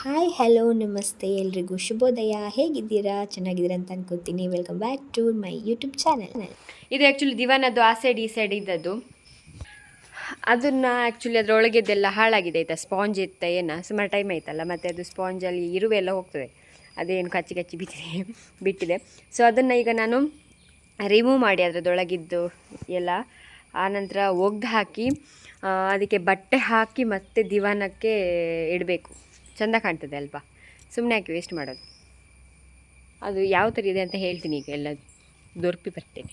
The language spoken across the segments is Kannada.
ಹಾಯ್ ಹಲೋ ನಮಸ್ತೆ. ಎಲ್ರಿಗೂ ಶುಭೋದಯ. ಹೇಗಿದ್ದೀರಾ? ಚೆನ್ನಾಗಿದ್ದೀರಾ ಅಂತ ಅನ್ಕೋತೀನಿ. Welcome back to my YouTube channel ಇದು ಆ್ಯಕ್ಚುಲಿ ದಿವಾನದ್ದು ಆ ಸೈಡ್ ಈ ಸೈಡ್ ಇದ್ದದ್ದು. ಅದನ್ನು ಆ್ಯಕ್ಚುಲಿ ಅದರೊಳಗೆದೆಲ್ಲ ಹಾಳಾಗಿದೆ. ಆಯಿತಾ? ಸ್ಪಾಂಜ್ ಇತ್ತ ಏನ? ಸುಮಾರು ಟೈಮ್ ಆಯ್ತಲ್ಲ, ಮತ್ತು ಅದು ಸ್ಪಾಂಜಲ್ಲಿ ಇರುವೆ ಎಲ್ಲ ಹೋಗ್ತದೆ. ಅದೇನು ಕಚ್ಚಿ ಕಚ್ಚಿ ಬಿಟ್ಟಿದೆ ಬಿಟ್ಟಿದೆ. ಸೊ ಅದನ್ನು ಈಗ ನಾನು ರಿಮೂವ್ ಮಾಡಿ ಅದರದೊಳಗಿದ್ದು ಎಲ್ಲ. ಆನಂತರ ಒಗ್ದು ಹಾಕಿ ಅದಕ್ಕೆ ಬಟ್ಟೆ ಹಾಕಿ ಮತ್ತೆ ದಿವಾನಕ್ಕೆ ಇಡಬೇಕು. ಚೆಂದ ಕಾಣ್ತದೆ ಅಲ್ವಾ? ಸುಮ್ಮನೆ ಹಾಕಿ ವೇಸ್ಟ್ ಮಾಡೋದು? ಅದು ಯಾವ ಥರ ಇದೆ ಅಂತ ಹೇಳ್ತೀನಿ ಈಗ ಎಲ್ಲ ದೊರಕಿ ಬರ್ತೇನೆ.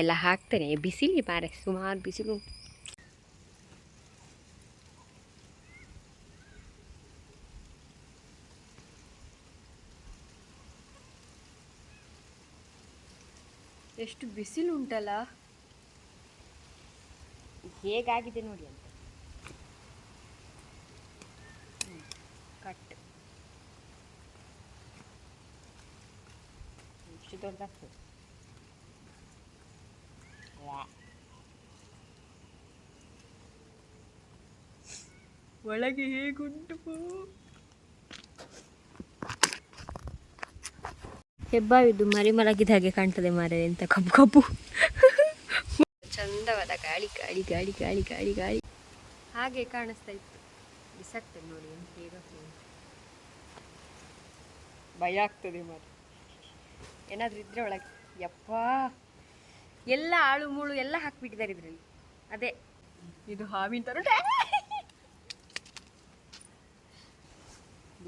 ಎಲ್ಲ ಹಾಕ್ತೇನೆ. ಬಿಸಿಲಿ ಮಾರೆ ಸುಮಾರು ಬಿಸಿಲು ಎಷ್ಟು ಬಿಸಿಲು ಉಂಟಲ್ಲ? ಹೇಗಾಗಿದೆ ನೋಡಿ ಅಂತ. ಎಷ್ಟು ದೊಡ್ಡದಾಗ್ತದೆ ಒಳಗೆ ಹೇಗುಂಟು ಹೆಬ್ಬಾವಿದ್ದು ಮರಿ ಮಲಗಿದ ಹಾಗೆ ಕಾಣ್ತದೆ ಮಾರೆ ಎಂತ ಕಬ್ಬು ಕಬ್ಬು ಚಂದವಾದ ಗಾಳಿ ಗಾಳಿ ಗಾಳಿ ಗಾಳಿ ಗಾಳಿ ಗಾಳಿ ಹಾಗೆ ಕಾಣಿಸ್ತಾ ಇತ್ತು ಬಿಸಾಕ್ತದೆ ನೋಡಿ ಹೇಗಾಗ್ತದೆ ಭಯ ಆಗ್ತದೆ ಮಾರೆ ಏನಾದರೂ ಇದ್ರೆ ಒಳಗೆ, ಯಪ್ಪಾ, ಎಲ್ಲ ಆಳು ಮೂಳು ಎಲ್ಲ ಹಾಕ್ಬಿಟ್ಟಿದ್ದಾರೆ ಇದರಲ್ಲಿ. ಅದೇ. ಇದು ಹಾವಿನ ತರ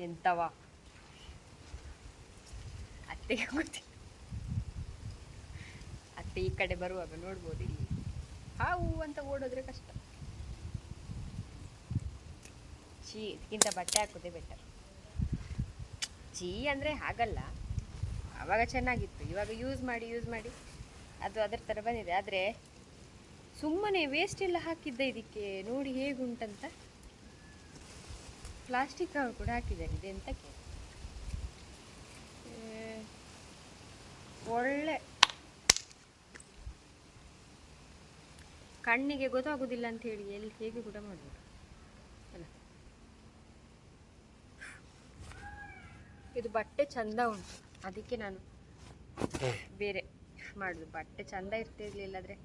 ಎಂತವಾ? ಅತ್ತೆಗೆ ಅತ್ತೆ ಈ ಕಡೆ ಬರುವಾಗ ನೋಡ್ಬೋದು ಇಲ್ಲಿ. ಹಾವು ಅಂತ ಓಡೋದ್ರೆ ಕಷ್ಟ. ಚೀ ಇದಕ್ಕಿಂತ ಬಟ್ಟೆ ಹಾಕೋದೇ ಬೆಟರ್ ಚೀ ಅಂದರೆ ಹಾಗಲ್ಲ. ಆವಾಗ ಚೆನ್ನಾಗಿತ್ತು. ಇವಾಗ ಯೂಸ್ ಮಾಡಿ ಯೂಸ್ ಮಾಡಿ ಅದು ಅದರ ಥರ ಬಂದಿದೆ. ಆದರೆ ಸುಮ್ಮನೆ ವೇಸ್ಟ್ ಎಲ್ಲ ಹಾಕಿದ್ದೆ ಇದಕ್ಕೆ. ನೋಡಿ ಹೇಗುಂಟಂತ. ಪ್ಲಾಸ್ಟಿಕ್ ಕವರ್ ಕೂಡ ಹಾಕಿದ್ದಾರೆ ಇದೆ ಎಂತಕ್ಕೆ ಒಳ್ಳೆ. ಕಣ್ಣಿಗೆ ಗೊತ್ತಾಗೋದಿಲ್ಲ ಅಂತ ಹೇಳಿ ಎಲ್ಲಿ ಹೇಗೆ ಕೂಡ ಮಾಡ್ಬೋದು ಅಲ್ಲ. ಇದು ಬಟ್ಟೆ ಚಂದ ಉಂಟು. ಅದಕ್ಕೆ ನಾನು ಬೇರೆ ಮಾಡುದು. ಬಟ್ಟೆ ಚಂದ ಇರ್ತಿರ್ಲಿಲ್ಲ ಆದ್ರೆ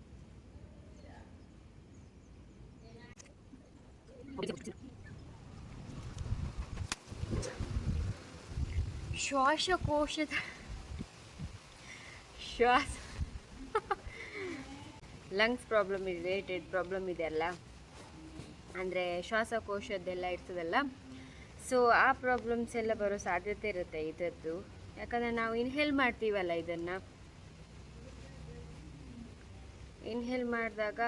ಶ್ವಾಸಕೋಶದ ಶ್ವಾಸ ಲಂಗ್ಸ್ ಪ್ರಾಬ್ಲಮ್ ರಿಲೇಟೆಡ್ ಪ್ರಾಬ್ಲಮ್ ಇದೆ ಅಲ್ಲ? ಅಂದರೆ ಶ್ವಾಸಕೋಶದ್ದೆಲ್ಲ ಇರ್ತದಲ್ಲ? ಸೊ ಆ ಪ್ರಾಬ್ಲಮ್ಸ್ ಎಲ್ಲ ಬರೋ ಸಾಧ್ಯತೆ ಇರುತ್ತೆ ಇದರದ್ದು. ಯಾಕಂದರೆ ನಾವು ಇನ್ಹೇಲ್ ಮಾಡ್ತೀವಲ್ಲ ಇದನ್ನು. ಇನ್ಹೇಲ್ ಮಾಡಿದಾಗ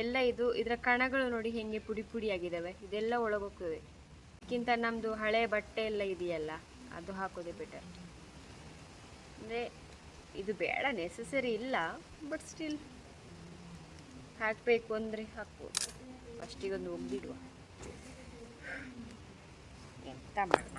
ಎಲ್ಲ ಇದು ಇದರ ಕಣಗಳು ನೋಡಿ ಹೆಂಗೆ ಪುಡಿ ಪುಡಿ ಆಗಿದ್ದಾವೆ ಇದೆಲ್ಲ ಒಳಗೋಗ್ತದೆ. ಇದಕ್ಕಿಂತ ನಮ್ಮದು ಹಳೆ ಬಟ್ಟೆ ಎಲ್ಲ ಇದೆಯಲ್ಲ, ಅದು ಹಾಕೋದೇ ಬೆಟರ್ ಅಂದರೆ ಇದು ಬೇಡ ನೆಸಸರಿ ಇಲ್ಲ ಬಟ್ ಸ್ಟಿಲ್ ಹಾಕಬೇಕು ಅಂದರೆ ಹಾಕ್ಬೋದು. ಫಸ್ಟಿಗೊಂದು ಒಗ್ದಿಡುವ ಎಂತ ಮಾಡೋಣ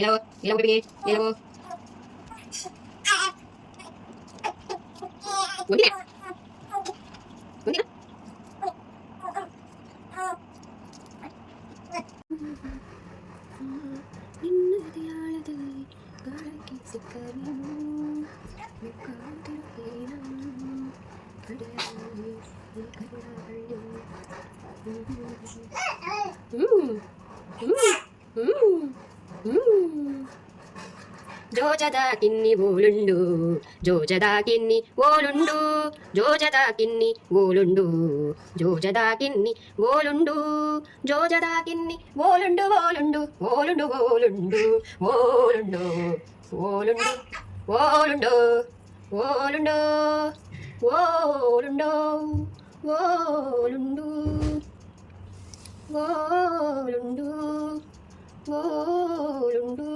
இளவோ இளவோ பேபி இளவோ ஒன்றியா ஒன்றியா இன்னும் அதையாளது காலக்கி சிக்கவே జోజదాకిన్ని ఓలుండు జోజదాకిన్ని ఓలుండు జోజదాకిన్ని ఓలుండు జోజదాకిన్ని ఓలుండు జోజదాకిన్ని ఓలుండు ఓలుండు ఓలుండు ఓలుండు ఓలుండు ఓలుండు ఓలుండు ఓలుండు ఓలుండు ఓలుండు ఓలుండు ఓలుండు ఓలుండు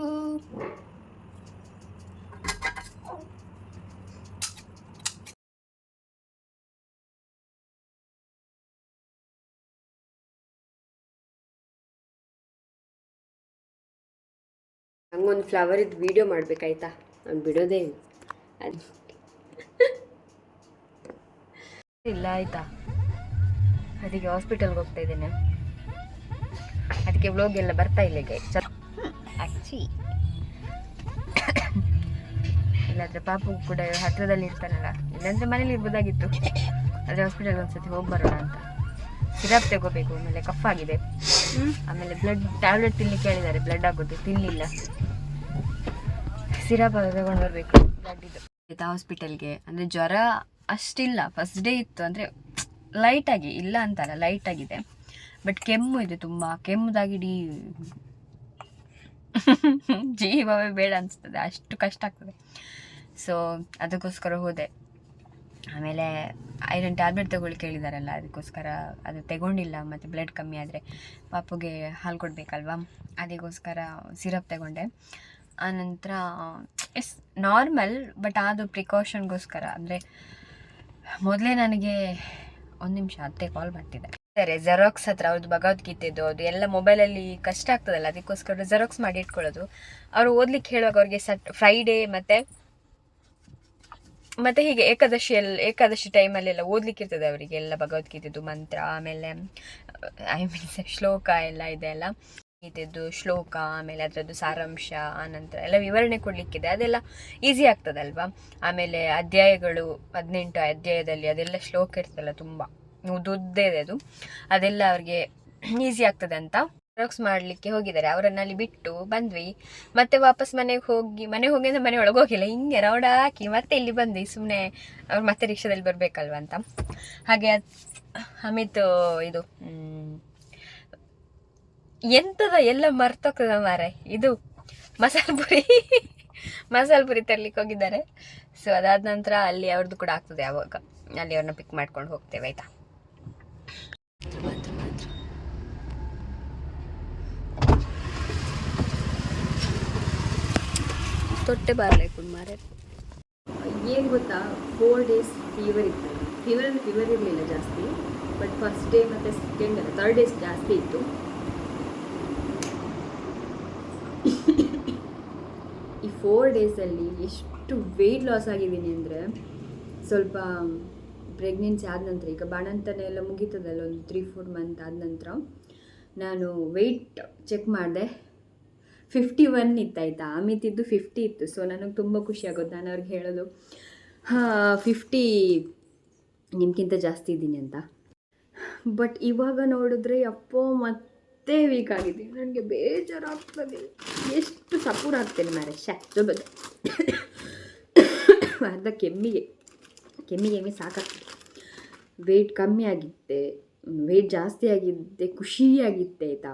ಹಂಗೊಂದು ಫ್ಲವರಿದ್ದು ವೀಡಿಯೋ ಮಾಡಬೇಕಾಯ್ತಾ? ನಾನು ಬಿಡೋದೇ ಇಲ್ಲ. ಆಯ್ತಾ? ಅದಕ್ಕೆ ಹಾಸ್ಪಿಟಲ್ಗೆ ಹೋಗ್ತಾ ಇದ್ದೇನೆ. ಅದಕ್ಕೆ ವ್ಲೋಗ್ ಎಲ್ಲ ಬರ್ತಾ ಇಲ್ಲ ಈಗ. ಅಚ್ಚಿ. ಇಲ್ಲಾದ್ರೆ ಪಾಪು ಕೂಡ ಹತ್ರದಲ್ಲಿ ಇರ್ತಾನಲ್ಲ. ಇಲ್ಲಾಂದ್ರೆ ಮನೇಲಿ ಇರ್ಬೋದಾಗಿತ್ತು. ಆದರೆ ಹಾಸ್ಪಿಟಲ್ಗೆ ಒಂದ್ಸತಿ ಹೋಗಿ ಬರೋಣ ಅಂತ. ಸಿರಪ್ ತಗೋಬೇಕು, ಆಮೇಲೆ ಕಫ್ ಆಗಿದೆ. ಆಮೇಲೆ ಬ್ಲಡ್ ಟ್ಯಾಬ್ಲೆಟ್ ತಿನ್ಲಿಕ್ಕೆ ಹೇಳಿದ್ದಾರೆ ಬ್ಲಡ್ ಆಗೋದು ತಿನ್ನಲಿಲ್ಲ ಸಿರಪ್ ತಗೊಂಡು ಬರಬೇಕು ಬ್ಲಡ್ ಇದು. ಹಾಸ್ಪಿಟಲ್ಗೆ ಅಂದರೆ ಜ್ವರ ಅಷ್ಟಿಲ್ಲ. ಫಸ್ಟ್ ಡೇ ಇತ್ತು, ಅಂದರೆ ಲೈಟಾಗಿ ಇಲ್ಲ ಅಂತಲ್ಲ ಲೈಟಾಗಿದೆ ಬಟ್ ಕೆಮ್ಮು ಇದೆ ತುಂಬ ಕೆಮ್ಮುದಾಗಿಡೀ ಜೀವವೇ ಬೇಡ ಅನಿಸ್ತದೆ, ಅಷ್ಟು ಕಷ್ಟ ಆಗ್ತದೆ. ಸೊ ಅದಕ್ಕೋಸ್ಕರ ಹೋದೆ. ಆಮೇಲೆ ಐರನ್ ಟ್ಯಾಬ್ಲೆಟ್ ತಗೊಳ್ಳಿಕ್ಕೆ ಹೇಳಿದಾರಲ್ಲ ಅದಕ್ಕೋಸ್ಕರ ಅದು ತಗೊಂಡಿಲ್ಲ, ಮತ್ತು ಬ್ಲಡ್ ಕಮ್ಮಿ ಆದರೆ ಪಾಪುಗೆ ಹಾಲು ಕೊಡಬೇಕಲ್ವಾ? ಅದಕ್ಕೋಸ್ಕರ ಸಿರಪ್ ತಗೊಂಡೆ. ಆನಂತರ, ಎಸ್ ನಾರ್ಮಲ್ ಬಟ್ ಅದು ಪ್ರಿಕಾಷನ್ಗೋಸ್ಕರ ಅಂದರೆ ಮೊದಲೇ ನನಗೆ ಒಂದು ನಿಮಿಷ ಅತ್ತೆ ಕಾಲ್ ಮಾಡ್ತಿದ್ದೆ ಸರಿ ಜೆರಾಕ್ಸ್ ಹತ್ರ ಅವ್ರದ್ದು ಭಗವದ್ಗೀತೆದು ಅದು ಎಲ್ಲ ಮೊಬೈಲಲ್ಲಿ ಕಷ್ಟ ಆಗ್ತದಲ್ಲ, ಅದಕ್ಕೋಸ್ಕರ ಜೆರಾಕ್ಸ್ ಮಾಡಿ ಇಟ್ಕೊಳ್ಳೋದು. ಅವರು ಓದ್ಲಿಕ್ಕೆ ಹೇಳುವಾಗ ಅವ್ರಿಗೆ ಸಟ್ ಫ್ರೈಡೇ ಮತ್ತು ಮತ್ತೆ ಹೀಗೆ ಏಕಾದಶಿಯಲ್ಲಿ ಏಕಾದಶಿ ಟೈಮಲ್ಲೆಲ್ಲ ಓದ್ಲಿಕ್ಕೆ ಇರ್ತದೆ ಅವರಿಗೆ, ಎಲ್ಲ ಭಗವದ್ಗೀತೆದು ಮಂತ್ರ, ಆಮೇಲೆ ಐ ಮೀನ್ಸ್ ಶ್ಲೋಕ ಎಲ್ಲ ಇದೆ ಅಲ್ಲ? ಗೀತೆದು ಶ್ಲೋಕ, ಆಮೇಲೆ ಅದರದ್ದು ಸಾರಾಂಶ, ಆನಂತರ ಎಲ್ಲ ವಿವರಣೆ ಕೊಡಲಿಕ್ಕಿದೆ. ಅದೆಲ್ಲ ಈಸಿ ಆಗ್ತದಲ್ವಾ? ಆಮೇಲೆ ಅಧ್ಯಾಯಗಳು, ಹದಿನೆಂಟು ಅಧ್ಯಾಯದಲ್ಲಿ ಅದೆಲ್ಲ ಶ್ಲೋಕ ಇರ್ತದಲ್ಲ ತುಂಬ ಉದ್ದೇ ಇದೆ ಅದು. ಅದೆಲ್ಲ ಅವ್ರಿಗೆ ಈಸಿ ಆಗ್ತದೆ ಅಂತ ಜೆರಾಕ್ಸ್ ಮಾಡಲಿಕ್ಕೆ ಹೋಗಿದ್ದಾರೆ. ಅವರನ್ನ ಅಲ್ಲಿ ಬಿಟ್ಟು ಬಂದ್ವಿ. ಮತ್ತೆ ವಾಪಸ್ ಮನೆಗೆ ಹೋಗಿ ಮನೆಗೆ ಹೋಗಿ ಅಂದ್ರೆ ಮನೆ ಒಳಗೆ ಹೋಗಿಲ್ಲ. ಹಿಂಗೆ ರೌಡ ಹಾಕಿ ಮತ್ತೆ ಇಲ್ಲಿ ಬಂದ್ವಿ. ಸುಮ್ಮನೆ ಅವ್ರು ಮತ್ತೆ ರಿಕ್ಷಾದಲ್ಲಿ ಬರಬೇಕಲ್ವ ಅಂತ. ಹಾಗೆ ಅಮಿತ್ ಇದು ಎಂತದ ಎಲ್ಲ ಮರ್ತೋಗ್ತದ ಮಾರೆ ಇದು ಮಸಾಲ ಪುರಿ ಮಸಾಲ ಪುರಿ ತರ್ಲಿಕ್ಕೆ ಹೋಗಿದ್ದಾರೆ. ಸೊ ಅದಾದ ನಂತರ ಅಲ್ಲಿ ಅವ್ರದ್ದು ಕೂಡ ಆಗ್ತದೆ ಯಾವಾಗ ಅಲ್ಲಿ ಅವ್ರನ್ನ ಪಿಕ್ ಮಾಡ್ಕೊಂಡು ಹೋಗ್ತೇವೆ, ಆಯ್ತಾ? ತೊಟ್ಟೆ ಬರಲೇ ಮಾರೆ ಏನು ಗೊತ್ತಾ ಫೋರ್ ಡೇಸ್ ಫೀವರ್ ಇತ್ತು. ಫೀವರ್ ಅಂದರೆ ಫೀವರ್ ಇರಲಿಲ್ಲ ಜಾಸ್ತಿ ಬಟ್ ಫಸ್ಟ್ ಡೇ ಮತ್ತು ಸೆಕೆಂಡ್ ಅಲ್ಲ ತರ್ಡ್ ಡೇಸ್ ಜಾಸ್ತಿ ಇತ್ತು. ಈ ಫೋರ್ ಡೇಸಲ್ಲಿ ಎಷ್ಟು ವೆಯ್ಟ್ ಲಾಸ್ ಆಗಿದ್ದೀನಿ ಅಂದರೆ, ಸ್ವಲ್ಪ ಪ್ರೆಗ್ನೆನ್ಸಿ ಆದ ನಂತರ, ಈಗ ಬಾಣಂತನೇ ಎಲ್ಲ ಮುಗೀತದಲ್ಲ, ಒಂದು ತ್ರೀ ಫೋರ್ ಮಂತ್ ಆದ ನಂತರ, ನಾನು ವೆಯ್ಟ್ ಚೆಕ್ ಮಾಡಿದೆ. ಫಿಫ್ಟಿ ಒನ್ ಇತ್ತಾಯ್ತಾ ಅಮಿತ್ ಇದ್ದು ಫಿಫ್ಟಿ ಇತ್ತು. ಸೊ ನನಗೆ ತುಂಬ ಖುಷಿ ಆಗೋದು. ನಾನು ಅವ್ರಿಗೆ ಹೇಳೋದು, ಹಾಂ ಫಿಫ್ಟಿ ನಿಮ್ಗಿಂತ ಜಾಸ್ತಿ ಇದ್ದೀನಿ ಅಂತ. ಬಟ್ ಇವಾಗ ನೋಡಿದ್ರೆ ಅಪ್ಪೋ ಮತ್ತೆ ವೀಕ್ ಆಗಿದೆ ನನಗೆ ಬೇಜಾರಾಗ್ತದೆ. ಎಷ್ಟು ಸಪೂರ್ ಆಗ್ತೇನೆ ಮ್ಯಾರೇಜ್ ಶ್ಯಾ ಜೊಬದು ಅರ್ಧ ಕೆಮ್ಮಿಗೆ. ಕೆಮ್ಮಿಗೆ ಎಮ್ಮಿ ಸಾಕಾಗ್ತದೆ. ವೆಯ್ಟ್ ಕಮ್ಮಿ ಆಗಿತ್ತೆ ವೆಯ್ಟ್ ಜಾಸ್ತಿ ಆಗಿದ್ದೆ. ಖುಷಿಯಾಗಿತ್ತೆ ಆಯಿತಾ?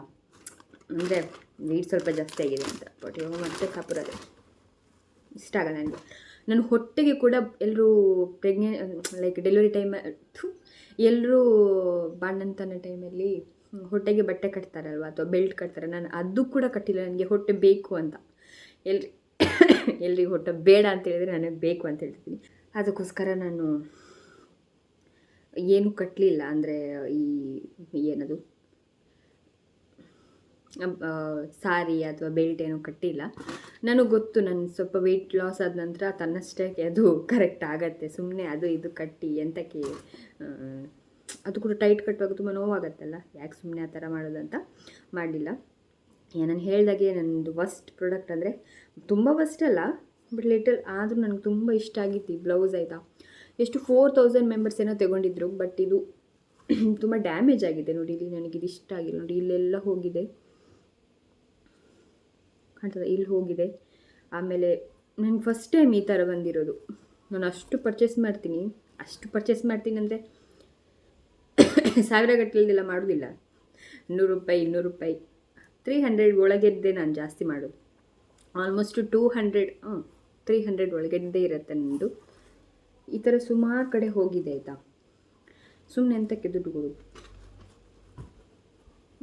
ಅಂದರೆ ವೆಯ್ಟ್ ಸ್ವಲ್ಪ ಜಾಸ್ತಿ ಆಗಿದೆ ಅಂತ. ಬಟ್ ಇವಾಗ ಮತ್ತೆ ಕಾಪುರ ಇಷ್ಟ ಆಗಲ್ಲ ನನಗೆ ನನ್ನ ಹೊಟ್ಟೆಗೆ ಕೂಡ ಎಲ್ಲರೂ ಪ್ರೆಗ್ನೆ ಲೈಕ್ ಡೆಲಿವರಿ ಟೈಮ್ ಎಲ್ಲರೂ ಬಾಣಂತನ ಟೈಮಲ್ಲಿ ಹೊಟ್ಟೆಗೆ ಬಟ್ಟೆ ಕಟ್ತಾರಲ್ವ, ಅಥವಾ ಬೆಲ್ಟ್ ಕಟ್ತಾರೆ. ನಾನು ಅದು ಕೂಡ ಕಟ್ಟಿಲ್ಲ. ನನಗೆ ಹೊಟ್ಟೆ ಬೇಕು ಅಂತ. ಎಲ್ರಿ, ಎಲ್ರಿಗೆ ಹೊಟ್ಟೆ ಬೇಡ ಅಂತ ಹೇಳಿದರೆ ನನಗೆ ಬೇಕು ಅಂತ ಹೇಳ್ತೀನಿ. ಅದಕ್ಕೋಸ್ಕರ ನಾನು ಏನು ಕಟ್ಟಲಿಲ್ಲ ಅಂದರೆ ಈ ಏನದು? ಸಾರಿ ಅಥವಾ ಬೆಲ್ಟ್ ಏನೂ ಕಟ್ಟಿಲ್ಲ. ನನಗೆ ಗೊತ್ತು ನಾನು ಸ್ವಲ್ಪ ವೆಯ್ಟ್ ಲಾಸ್ ಆದ ನಂತರ ತನ್ನಷ್ಟಕ್ಕೆ ಅದು ಕರೆಕ್ಟ್ ಆಗತ್ತೆ. ಸುಮ್ಮನೆ ಅದು ಇದು ಕಟ್ಟಿ ಎಂತಕ್ಕೆ ಅದು ಕೂಡ ಟೈಟ್ ಕಟ್ಟುವಾಗ ತುಂಬ ನೋವಾಗತ್ತಲ್ಲ? ಯಾಕೆ ಸುಮ್ಮನೆ ಆ ಥರ ಮಾಡೋದಂತ? ಮಾಡಲಿಲ್ಲ. ನಾನು ಹೇಳ್ದಾಗೆ ನನ್ನದು ಫಸ್ಟ್ ಪ್ರಾಡಕ್ಟ್ ಅಂದರೆ ತುಂಬ ಫಸ್ಟ್ ಅಲ್ಲ ಬಟ್ ಲಿಟಲ್ ಆದರೂ ನನಗೆ ತುಂಬ ಇಷ್ಟ ಆಗಿತ್ತು ಈ ಬ್ಲೌಸ್ ಆಯಿತಾ. ಎಷ್ಟು ಫೋರ್ ತೌಸಂಡ್ ಮೆಂಬರ್ಸ್ ಏನೋ ತಗೊಂಡಿದ್ರು ಬಟ್ ಇದು ತುಂಬ ಡ್ಯಾಮೇಜ್ ಆಗಿದೆ ನೋಡಿ, ಇಲ್ಲಿ ನನಗೆ ಇದು ಇಷ್ಟ ಆಗಿಲ್ಲ ನೋಡಿ, ಇಲ್ಲೆಲ್ಲ ಹೋಗಿದೆ. ಕಾಣ್ತದೆ, ಇಲ್ಲಿ ಹೋಗಿದೆ. ಆಮೇಲೆ ನಂಗೆ ಫಸ್ಟ್ ಟೈಮ್ ಈ ಥರ ಬಂದಿರೋದು. ನಾನು ಅಷ್ಟು ಪರ್ಚೇಸ್ ಮಾಡ್ತೀನಿ, ಅಷ್ಟು ಪರ್ಚೇಸ್ ಮಾಡ್ತೀನಿ ಅಂದರೆ ಸಾವಿರ ಗಟ್ಟಲೆಲ್ಲ ಮಾಡೋದಿಲ್ಲ. ನೂರು ರೂಪಾಯಿ, ಇನ್ನೂರು ರೂಪಾಯಿ. ತ್ರೀ ಹಂಡ್ರೆಡ್ ಒಳಗೆದ್ದೇ ನಾನು ಜಾಸ್ತಿ ಮಾಡೋದು. ಆಲ್ಮೋಸ್ಟ್ ಟೂ ಹಂಡ್ರೆಡ್ ಹ್ಞೂ ತ್ರೀ ಹಂಡ್ರೆಡ್ ಒಳಗೆದ್ದೇ ಇರುತ್ತೆ ನನ್ನದು ಈ ಥರ ಸುಮಾರು ಕಡೆ ಹೋಗಿದೆ ಆಯಿತಾ. ಸುಮ್ಮನೆ ಎಂತಕ್ಕೆ ದುಡ್ಡು ಕೊಡೋದು?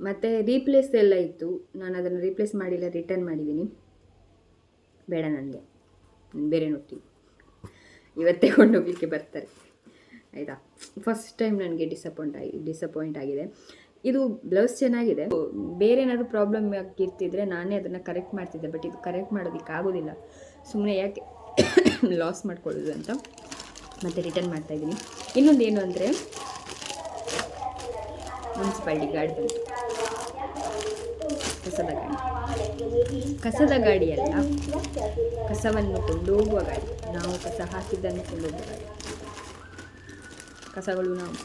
ಮತ್ತು ರೀಪ್ಲೇಸ್ ಎಲ್ಲ ಇತ್ತು. ನಾನು ಅದನ್ನು ರೀಪ್ಲೇಸ್ ಮಾಡಿಲ್ಲ ರಿಟರ್ನ್ ಮಾಡಿದ್ದೀನಿ ಬೇಡ ನನಗೆ. ಬೇರೆ ನೋಡ್ತೀನಿ. ಇವತ್ತೇ ಕೊಂಡೋಗ್ಲಿಕ್ಕೆ ಬರ್ತಾರೆ. ಆಯಿತಾ? ಫಸ್ಟ್ ಟೈಮ್ ನನಗೆ ಡಿಸಪಾಯಿಂಟ್ ಆಗಿ ಡಿಸಪಾಯಿಂಟ್ ಆಗಿದೆ. ಇದು ಬ್ಲೌಸ್ ಚೆನ್ನಾಗಿದೆ. ಬೇರೆ ಏನಾದರೂ ಪ್ರಾಬ್ಲಮ್ ಆಗಿರ್ತಿದ್ರೆ ನಾನೇ ಅದನ್ನು ಕರೆಕ್ಟ್ ಮಾಡ್ತಿದ್ದೆ ಬಟ್ ಇದು ಕರೆಕ್ಟ್ ಮಾಡೋದಕ್ಕೆ ಆಗೋದಿಲ್ಲ. ಸುಮ್ಮನೆ ಯಾಕೆ ಲಾಸ್ ಮಾಡ್ಕೊಳ್ಳೋದು ಅಂತ ಮತ್ತೆ ರಿಟರ್ನ್ ಮಾಡ್ತಾಯಿದ್ದೀನಿ ಇನ್ನೊಂದು ಏನು ಅಂದರೆ, ಮುನ್ಸಿಪಾಲ್ಟಿ ಗಾರ್ಡ್ ಬಂತು. ಕಸದ ಗಾಡಿ. ಕಸದ ಗಾಡಿಯಲ್ಲ, ಕಸವನ್ನು ಕೊಂಡೋಗುವ ಗಾಡಿ. ನಾವು ಕಸ ಹಾಕಿದ್ದನ್ನು ಕೊಂಡೋಗುವ ಗಾಡಿ. ಕಸಗಳು ನಾವು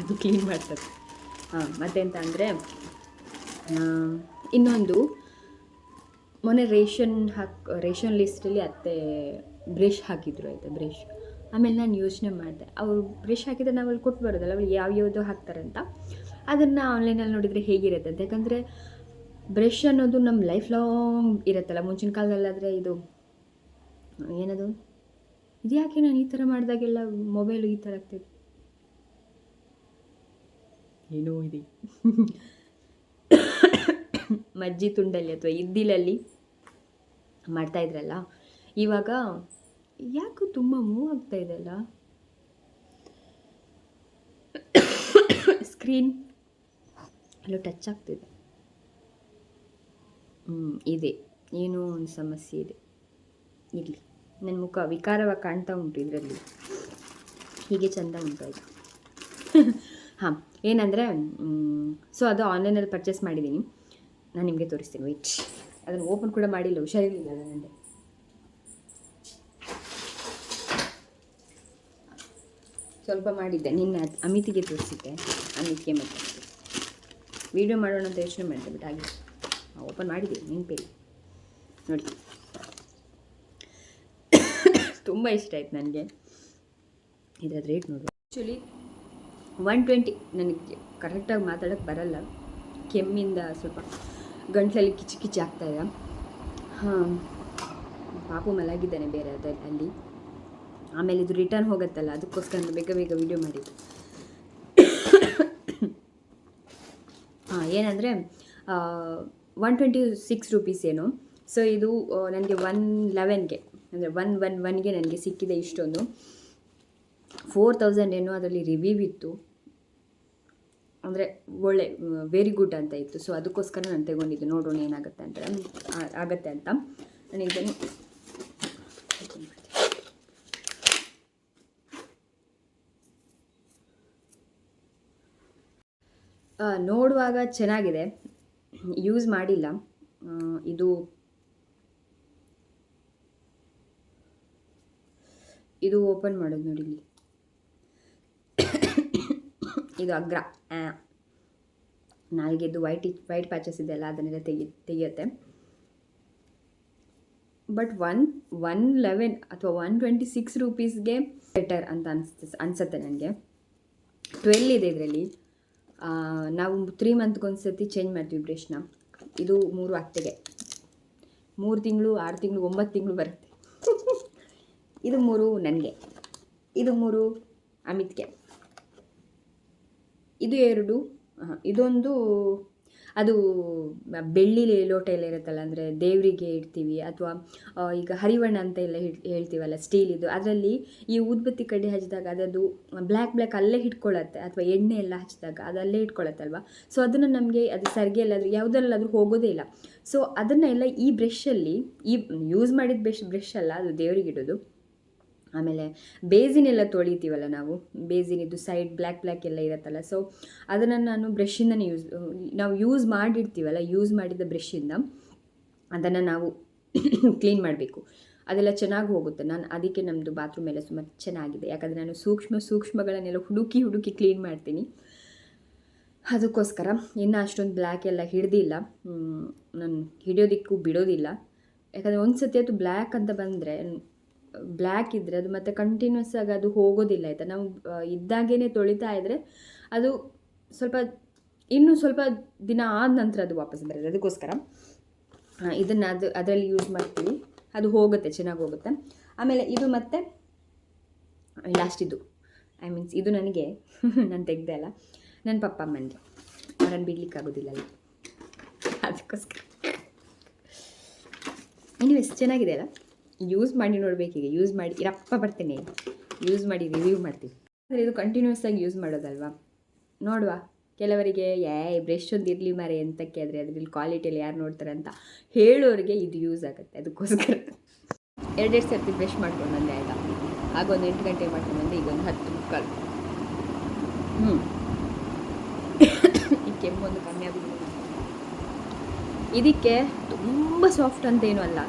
ಅದು ಕ್ಲೀನ್ ಮಾಡ್ತದೆ ಹಾಂ, ಮತ್ತೆಂತ ಅಂದರೆ ಇನ್ನೊಂದು, ಮೊನ್ನೆ ರೇಷನ್ ಹಾಕಿ, ರೇಷನ್ ಲಿಸ್ಟಲ್ಲಿ ಅತ್ತೆ ಬ್ರಷ್ ಹಾಕಿದ್ರು ಆಯಿತಾ, ಬ್ರಷ್. ಆಮೇಲೆ ನಾನು ಯೋಚನೆ ಮಾಡಿದೆ, ಅವರು ಬ್ರಷ್ ಹಾಕಿದ್ರೆ ನಾವು ಅಲ್ಲಿ ಕೊಟ್ಟು ಬರೋದಲ್ಲ ಅವ್ರು ಯಾವ್ಯಾವುದೋ ಅಂತ ಅದನ್ನು ಆನ್ಲೈನಲ್ಲಿ ನೋಡಿದರೆ ಹೇಗಿರುತ್ತೆ? ಅಂತ ಯಾಕಂದರೆ ಬ್ರಷ್ ಅನ್ನೋದು ನಮ್ಮ ಲೈಫ್ ಲಾಂಗ್ ಇರುತ್ತಲ್ಲ ಮುಂಚಿನ ಕಾಲದಲ್ಲಾದರೆ ಇದು ಏನದು? ಇದು ಯಾಕೆ ನಾನು ಈ ಥರ ಮಾಡಿದಾಗೆಲ್ಲ ಮೊಬೈಲು ಈ ಥರ ಆಗ್ತೈತೆ ಏನೋ ಇದೆ. ಮಜ್ಜಿ ತುಂಡಲ್ಲಿ ಅಥವಾ ಇದ್ದಿಲಲ್ಲಿ ಮಾಡ್ತಾ ಇದ್ರಲ್ಲ ಇವಾಗ ಯಾಕೋ ತುಂಬ ಮೂವ್ ಆಗ್ತಾ ಇದೆಲ್ಲ ಸ್ಕ್ರೀನ್ ಎಲ್ಲೋ ಟಚ್ ಆಗ್ತಿದೆ. ಇದೆ. ಏನೋ ಒಂದು ಸಮಸ್ಯೆ ಇದೆ. ಇರಲಿ. ನನ್ನ ಮುಖ ವಿಕಾರವಾಗಿ ಕಾಣ್ತಾ ಉಂಟು ಇದರಲ್ಲಿ. ಹೀಗೆ ಚಂದ ಉಂಟು ಆಯಿತು ಹಾಂ, ಏನಂದರೆ ಸೊ ಅದು ಆನ್ಲೈನಲ್ಲಿ ಪರ್ಚೇಸ್ ಮಾಡಿದ್ದೀನಿ. ನಾನು ನಿಮಗೆ ತೋರಿಸ್ತೀನಿ. ವೆಯ್ಟ್ ಅದನ್ನು ಓಪನ್ ಕೂಡ ಮಾಡಿಲ್ಲ, ಹುಷಾರಿರಲಿಲ್ಲ ನನಗೆ ಸ್ವಲ್ಪ ಮಾಡಿದ್ದೆ. ನಿನ್ನೆ ಅಮಿತಿಗೆ ತೋರಿಸಿದ್ದೆ. ಅಮಿತಿಗೆ ಮತ್ತೆ. ವೀಡಿಯೋ ಮಾಡೋಣ ಅಂತ ಯೋಚನೆ ಮಾಡಿದೆ ಬಟ್ ಹಾಗೆ. ಓಪನ್ ಮಾಡಿದ್ದೀವಿ ನೆನಪಿಲ್ಲ ನೋಡಿ. ತುಂಬ ಇಷ್ಟ ಆಯ್ತು ನನಗೆ. ಇದ್ರದ್ದು ರೇಟ್ ನೋಡು. ಆ್ಯಕ್ಚುಲಿ ಒನ್ ಟ್ವೆಂಟಿ ನನಗೆ ಕರೆಕ್ಟಾಗಿ ಮಾತಾಡೋಕ್ಕೆ ಬರಲ್ಲ. ಕೆಮ್ಮಿಂದ ಸ್ವಲ್ಪ ಗಂಟ್ಲಲ್ಲಿ ಕಿಚಿ ಕಿಚಿ ಆಗ್ತಾಯಿದೆ ಹಾಂ, ಪಾಪು ಮಲಗಿದ್ದಾನೆ ಬೇರೆ ಅದ, ಅಲ್ಲಿ. ಆಮೇಲೆ ಇದು ರಿಟರ್ನ್ ಹೋಗುತ್ತಲ್ಲ, ಅದಕ್ಕೋಸ್ಕರ ಬೇಗ ಬೇಗ ವೀಡಿಯೋ ಮಾಡಿದ್ದು. ಹಾಂ, ಏನಂದರೆ ಒನ್ ಟ್ವೆಂಟಿ ಸಿಕ್ಸ್ ರುಪೀಸ್ ಏನು. ಸೊ ಇದು ನನಗೆ ಒನ್ ಲೆವೆನ್ಗೆ ಅಂದರೆ ಒನ್ ಒನ್ ಒನ್ಗೆ ನನಗೆ ಸಿಕ್ಕಿದೆ ಇಷ್ಟೊಂದು. ಫೋರ್ ತೌಸಂಡ್ ಏನು ಅದರಲ್ಲಿ ರಿವ್ಯೂ ಇತ್ತು. ಅಂದರೆ ಒಳ್ಳೆ ವೆರಿ ಗುಡ್ ಅಂತ ಇತ್ತು. ಸೊ ಅದಕ್ಕೋಸ್ಕರ ನಾನು ತಗೊಂಡಿದ್ದು. ನೋಡೋಣ ಏನಾಗುತ್ತೆ ಅಂತ ಆಗತ್ತೆ ಅಂತ. ನಾನು ಇದನ್ನು ನೋಡುವಾಗ ಚೆನ್ನಾಗಿದೆ. ಯೂಸ್ ಮಾಡಿಲ್ಲ. ಇದು ಇದು ಓಪನ್ ಮಾಡೋದು ನೋಡಿ ಇಲ್ಲಿ. ಇದು ಅಗ್ರ. ನಾಲ್ಗೆದ್ದು ವೈಟ್ ವೈಟ್ ಪ್ಯಾಚಸ್ ಇದೆಯಲ್ಲ ಅದನ್ನೆಲ್ಲ ತೆಗಿ, ತೆಗಿಯುತ್ತೆ. ಬಟ್ ಒನ್ ಒನ್ ಲೆವೆನ್ ಅಥವಾ ಒನ್ ಟ್ವೆಂಟಿ ಸಿಕ್ಸ್ ರುಪೀಸ್ಗೆ ಬೆಟರ್ ಅಂತ ಅನ್ಸ್, ಅನಿಸುತ್ತೆ ನನಗೆ. ಟ್ವೆಲ್ ಇದೆ ಇದರಲ್ಲಿ. ನಾವು ತ್ರೀ ಮಂತ್ಗೊಂದು ಸರ್ತಿ ಚೇಂಜ್ ಮಾಡ್ತೀವಿ ಬ್ರಷ್ನ ಇದು ಮೂರು ಅತ್ತೆಗೆ ಮೂರು ತಿಂಗಳು, ಆರು ತಿಂಗಳು, ಒಂಬತ್ತು ತಿಂಗಳು ಬರುತ್ತೆ. ಇದು ಮೂರು ನನಗೆ. ಇದು ಮೂರು ಅಮಿತ್ಗೆ. ಇದು ಎರಡು ಇದೊಂದು ಅದು ಬೆಳ್ಳಿ ಲೋಟ ಎಲ್ಲ ಇರುತ್ತಲ್ಲ, ಅಂದರೆ ದೇವರಿಗೆ ಇಡ್ತೀವಿ, ಅಥವಾ ಈಗ ಹರಿವಣ್ಣ ಅಂತ ಎಲ್ಲ ಹೇಳ್ತೀವಲ್ಲ ಸ್ಟೀಲ್ ಇದು. ಅದರಲ್ಲಿ ಈ ಊದ್ಬತ್ತಿ ಕಡ್ಡಿ ಹಚ್ಚಿದಾಗ ಅದು ಬ್ಲ್ಯಾಕ್ ಬ್ಲ್ಯಾಕ್ ಅಲ್ಲೇ ಹಿಡ್ಕೊಳ್ಳುತ್ತೆ ಅಥವಾ ಎಣ್ಣೆ ಎಲ್ಲ ಹಚ್ಚಿದಾಗ ಅದಲ್ಲೇ ಅಲ್ಲೇ ಹಿಡ್ಕೊಳ್ಳುತ್ತಲ್ವ ಸೊ ಅದನ್ನು ನಮಗೆ ಅದು ಸರಿಗೆ ಎಲ್ಲಾದರೂ, ಯಾವುದರಲ್ಲಾದರೂ ಹೋಗೋದೇ ಇಲ್ಲ. ಸೊ ಅದನ್ನೆಲ್ಲ ಈ ಬ್ರಷಲ್ಲಿ ಈ ಯೂಸ್ ಮಾಡಿದ ಬ್ರಷ್ ಬ್ರಷ್ ಅಲ್ಲ, ಅದು ದೇವರಿಗೆ ಇಡೋದು. ಆಮೇಲೆ ಬೇಸಿನೆಲ್ಲ ತೊಳಿತೀವಲ್ಲ ನಾವು? ಬೇಸಿನಿದ್ದು ಸೈಡ್ ಬ್ಲ್ಯಾಕ್ ಬ್ಲ್ಯಾಕ್ ಎಲ್ಲ ಇರುತ್ತಲ್ಲ. ಸೊ ಅದನ್ನು ನಾನು ಬ್ರಷಿಂದನೇ ಯೂಸ್ ನಾವು ಯೂಸ್ ಮಾಡಿರ್ತೀವಲ್ಲ ಯೂಸ್ ಮಾಡಿದ ಬ್ರಷಿಂದ ಅದನ್ನು ನಾವು ಕ್ಲೀನ್ ಮಾಡಬೇಕು. ಅದೆಲ್ಲ ಚೆನ್ನಾಗಿ ಹೋಗುತ್ತೆ. ನಾನು ಅದಕ್ಕೆ ನಮ್ಮದು ಬಾತ್ರೂಮ್ ಎಲ್ಲ ಸುಮಾರು ಚೆನ್ನಾಗಿದೆ. ಯಾಕಂದರೆ ನಾನು ಸೂಕ್ಷ್ಮ ಸೂಕ್ಷ್ಮಗಳನ್ನೆಲ್ಲ ಹುಡುಕಿ ಹುಡುಕಿ ಕ್ಲೀನ್ ಮಾಡ್ತೀನಿ. ಅದಕ್ಕೋಸ್ಕರ ಇನ್ನು ಅಷ್ಟೊಂದು ಬ್ಲ್ಯಾಕ್ ಎಲ್ಲ ಹಿಡ್ದಿಲ್ಲ. ನಾನು ಹಿಡಿಯೋದಿಕ್ಕೂ ಬಿಡೋದಿಲ್ಲ. ಯಾಕಂದರೆ ಒಂದು ಸತಿ ಅದು ಬ್ಲ್ಯಾಕ್ ಅಂತ ಬಂದರೆ ಬ್ಲ್ಯಾಕ್ ಇದ್ದರೆ ಅದು ಮತ್ತೆ ಕಂಟಿನ್ಯೂಸ್ ಆಗಿ ಅದು ಹೋಗೋದಿಲ್ಲ, ಆಯಿತಾ? ನಾವು ಇದ್ದಾಗೇ ತೊಳಿತಾ ಇದ್ದರೆ ಅದು ಸ್ವಲ್ಪ, ಇನ್ನೂ ಸ್ವಲ್ಪ ದಿನ ಆದ ನಂತರ ಅದು ವಾಪಸ್ ಬರೋದು ಅದಕ್ಕೋಸ್ಕರ ಇದನ್ನು ಅದು, ಅದರಲ್ಲಿ ಯೂಸ್ ಮಾಡ್ತೀವಿ. ಅದು ಹೋಗುತ್ತೆ, ಚೆನ್ನಾಗಿ ಹೋಗುತ್ತೆ. ಆಮೇಲೆ ಇದು ಮತ್ತೆ ಲಾಸ್ಟಿದ್ದು ಐ ಮೀನ್ಸ್ ಇದು ನನಗೆ, ನಾನು ತೆಗ್ದೆ ಅಲ್ಲ. ನನ್ನ ಪಪ್ಪ ಅಮ್ಮನಿಗೆ ಅವರನ್ನು ಬಿಡ್ಲಿಕ್ಕಾಗೋದಿಲ್ಲಲ್ಲ ಅದಕ್ಕೋಸ್ಕರ. ಎನಿವೇಸ್ ಚೆನ್ನಾಗಿದೆ ಅಲ್ಲ? ಯೂಸ್ ಮಾಡಿ ನೋಡಬೇಕೀಗ ಯೂಸ್ ಮಾಡಿ, ಇರಪ್ಪ ಬರ್ತೇನೆ. ಯೂಸ್ ಮಾಡಿ ರಿವ್ಯೂ ಮಾಡ್ತೀವಿ ಆದರೆ ಇದು ಕಂಟಿನ್ಯೂಸ್ ಆಗಿ ಯೂಸ್ ಮಾಡೋದಲ್ವಾ? ನೋಡುವ. ಕೆಲವರಿಗೆ, ಏ ಬ್ರಷ್ ಒಂದು ಇರಲಿ ಮರೆ ಎಂತಕ್ಕೆ ಆದರೆ ಅದರಲ್ಲಿ ಕ್ವಾಲಿಟಿಯಲ್ಲಿ ಯಾರು ನೋಡ್ತಾರೆ ಅಂತ ಹೇಳೋರಿಗೆ ಇದು ಯೂಸ್ ಆಗುತ್ತೆ. ಅದಕ್ಕೋಸ್ಕರ. ಎರಡೆರಡು ಸರ್ತಿ ಬ್ರಷ್ ಮಾಡ್ಕೊಂಡು ಬಂದೆ, ಆಯಿತಾ? ಆಗ ಒಂದು ಎಂಟು ಗಂಟೆ ಮಾಡ್ಕೊಂಡು ಬಂದೆ, ಈಗ ಒಂದು ಹತ್ತು ಮುಕ್ಕಾಲು. ಹ್ಞೂ ಈ ಕೆಮ್ಮೊಂದು ಕಮ್ಮಿ ಆಗಿದೆ ಇದಕ್ಕೆ ತುಂಬ ಸಾಫ್ಟ್ ಅಂತ ಏನೂ ಅಲ್ಲ.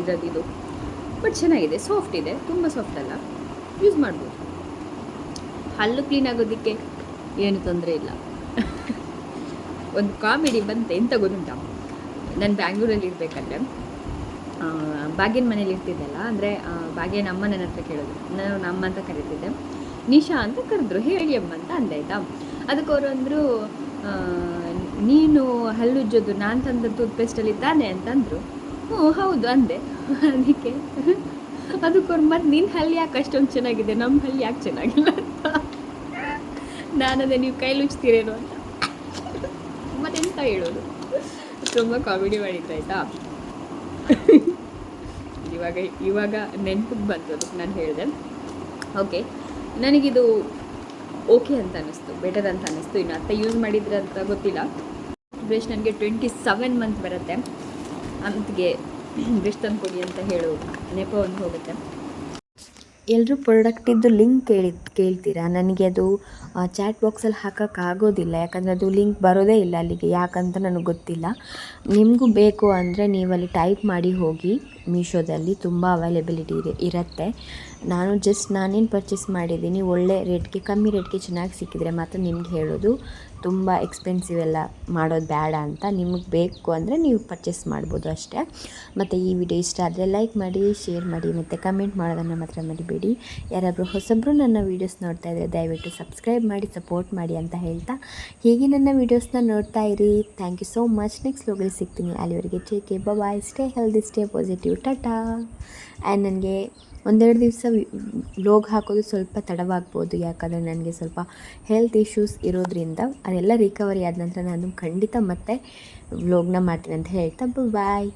ಇದರದ್ದು ಇದು. ಬಟ್ ಚೆನ್ನಾಗಿದೆ ಸಾಫ್ಟ್ ಇದೆ, ತುಂಬ ಸಾಫ್ಟ್ ಅಲ್ಲ. ಯೂಸ್ ಮಾಡ್ಬೋದು. ಹಲ್ಲು ಕ್ಲೀನ್ ಆಗೋದಕ್ಕೆ ಏನು ತೊಂದರೆ ಇಲ್ಲ. ಒಂದು ಕಾಮಿಡಿ ಬಂತೆ ಎಂತ ಗೊತ್ತುಂಟ ನಾನು ಬ್ಯಾಂಗ್ಳೂರಲ್ಲಿ ಇರಬೇಕಾದ್ರೆ ಬಾಗಿನ ಮನೇಲಿ ಇರ್ತಿದ್ದಲ್ಲ, ಅಂದರೆ ಭಾಗ್ಯನ ಅಮ್ಮ ನನ್ನ ಹತ್ರ ಕೇಳೋದು. ನಾನು ನಮ್ಮ ಅಂತ ಕರೀತಿದ್ದೆ. ನಿಶಾ ಅಂತ ಕರೆದ್ರು, ಹೇಳಿ ಅಮ್ಮ ಅಂತ ಅಂದೆ, ಆಯ್ತಾ? ಅದಕ್ಕೆ ಅವರು ಅಂದರು ನೀನು ಹಲ್ಲುಜ್ಜೋದು ನಾನು ತಂದ ಟೂತ್ಪೇಸ್ಟಲ್ಲಿ ತಾನೆ ಅಂತಂದರು. ಹ್ಞೂ ಹೌದು, ಅಂದೆ. ಅದಕ್ಕೆ. ಅದು ಅವ್ರು ಮತ್ತೆ ನಿನ್ನ ಹಲ್ಲಿ ಯಾಕೆ ಅಷ್ಟೊಂದು ಚೆನ್ನಾಗಿದೆ? ನಮ್ಮ ಹಳ್ಳಿ ಯಾಕೆ ಚೆನ್ನಾಗಿಲ್ಲ ನಾನು ನಾನದೇ ನೀವು ಕೈ ಲುಚ್ತೀರೇನು ಅಂತ. ಮತ್ತೆಂತ ಹೇಳೋದು? ತುಂಬ ಕಾಮಿಡಿ ಮಾಡಿದ್ದು ಆಯಿತಾ? ಇವಾಗ ಇವಾಗ ನೆನ್ಪಿಗೆ ಬಂತು ಅದಕ್ಕೆ ನಾನು ಹೇಳಿದೆ. ಓಕೆ ನನಗಿದು ಓಕೆ ಅಂತ ಅನ್ನಿಸ್ತು ಬೆಟರ್ ಅಂತ ಅನ್ನಿಸ್ತು. ಇನ್ನು ಅತ್ತ ಯೂಸ್ ಮಾಡಿದ್ರೆ ಅಂತ ಗೊತ್ತಿಲ್ಲ. ಬ್ರಷ್ ನನಗೆ ಟ್ವೆಂಟಿ ಸೆವೆನ್ ಮಂತ್ ಬರುತ್ತೆ. ಅಂತಿಗೆ ತಂದು ಕೊಡಿ ಅಂತ ಹೇಳು. ನೆಪ ಒಂದು ಹೋಗುತ್ತೆ. ಎಲ್ಲರೂ ಪ್ರಾಡಕ್ಟಿದ್ದು ಲಿಂಕ್ ಕೇಳಿ, ಕೇಳ್ತೀರಾ? ನನಗೆ ಅದು ಚಾಟ್ ಬಾಕ್ಸಲ್ಲಿ ಹಾಕೋಕ್ಕಾಗೋದಿಲ್ಲ ಯಾಕಂದರೆ ಅದು ಲಿಂಕ್ ಬರೋದೇ ಇಲ್ಲ ಅಲ್ಲಿಗೆ. ಯಾಕಂತ ನನಗೆ ಗೊತ್ತಿಲ್ಲ. ನಿಮಗೂ ಬೇಕು ಅಂದರೆ ನೀವು ಅಲ್ಲಿ ಟೈಪ್ ಮಾಡಿ ಹೋಗಿ. ಮೀಶೋದಲ್ಲಿ ತುಂಬ ಅವೈಲೇಬಿಲಿಟಿ ಇದೆ, ಇರುತ್ತೆ. ನಾನು ಜಸ್ಟ್ ನಾನೇನು ಪರ್ಚೇಸ್ ಮಾಡಿದ್ದೀನಿ, ಒಳ್ಳೆ ರೇಟ್ಗೆ ಕಮ್ಮಿ ರೇಟ್ಗೆ ಚೆನ್ನಾಗಿ ಸಿಕ್ಕಿದರೆ ಮಾತ್ರ ನಿಮ್ಗೆ ಹೇಳೋದು. ತುಂಬ ಎಕ್ಸ್ಪೆನ್ಸಿವ್ ಎಲ್ಲ ಮಾಡೋದು ಬೇಡ ಅಂತ ನಿಮಗೆ ಬೇಕು ಅಂದರೆ ನೀವು ಪರ್ಚೇಸ್ ಮಾಡ್ಬೋದು ಅಷ್ಟೇ. ಮತ್ತು ಈ ವಿಡಿಯೋ ಇಷ್ಟ ಆದರೆ ಲೈಕ್ ಮಾಡಿ ಶೇರ್ ಮಾಡಿ, ಮತ್ತು ಕಮೆಂಟ್ ಮಾಡೋದನ್ನು ಮಾತ್ರ ಮರಿಬೇಡಿ. ಯಾರಾದರೂ ಹೊಸಬ್ರು ನನ್ನ ವೀಡಿಯೋಸ್ ನೋಡ್ತಾ ಇದ್ದರೆ ದಯವಿಟ್ಟು ಸಬ್ಸ್ಕ್ರೈಬ್ ಮಾಡಿ ಸಪೋರ್ಟ್ ಮಾಡಿ ಅಂತ ಹೇಳ್ತಾ ಹೀಗೆ ನನ್ನ ವೀಡಿಯೋಸ್ನ ನೋಡ್ತಾ ಇರಿ. Thank you so much next ಲೋಗಲ್ಲಿ ಸಿಗ್ತೀನಿ. ಅಲ್ಲಿವರೆಗೆ ಚೇಕೆ bye stay healthy stay positive tata and ನನಗೆ ಒಂದೆರಡು ದಿವಸ ವ್ಲೋಗ್ ಹಾಕೋದು ಸ್ವಲ್ಪ ತಡವಾಗ್ಬೋದು. ಯಾಕಂದರೆ ನನಗೆ ಸ್ವಲ್ಪ ಹೆಲ್ತ್ ಇಶ್ಯೂಸ್ ಇರೋದ್ರಿಂದ ಅದೆಲ್ಲ ರಿಕವರಿ ಆದ ನಂತರ ನಾನು ಖಂಡಿತ ಮತ್ತೆ ವ್ಲೋಗ್ನ ಮಾಡ್ತೀನಿ ಅಂತ ಹೇಳ್ತಾ ಬಾಯ್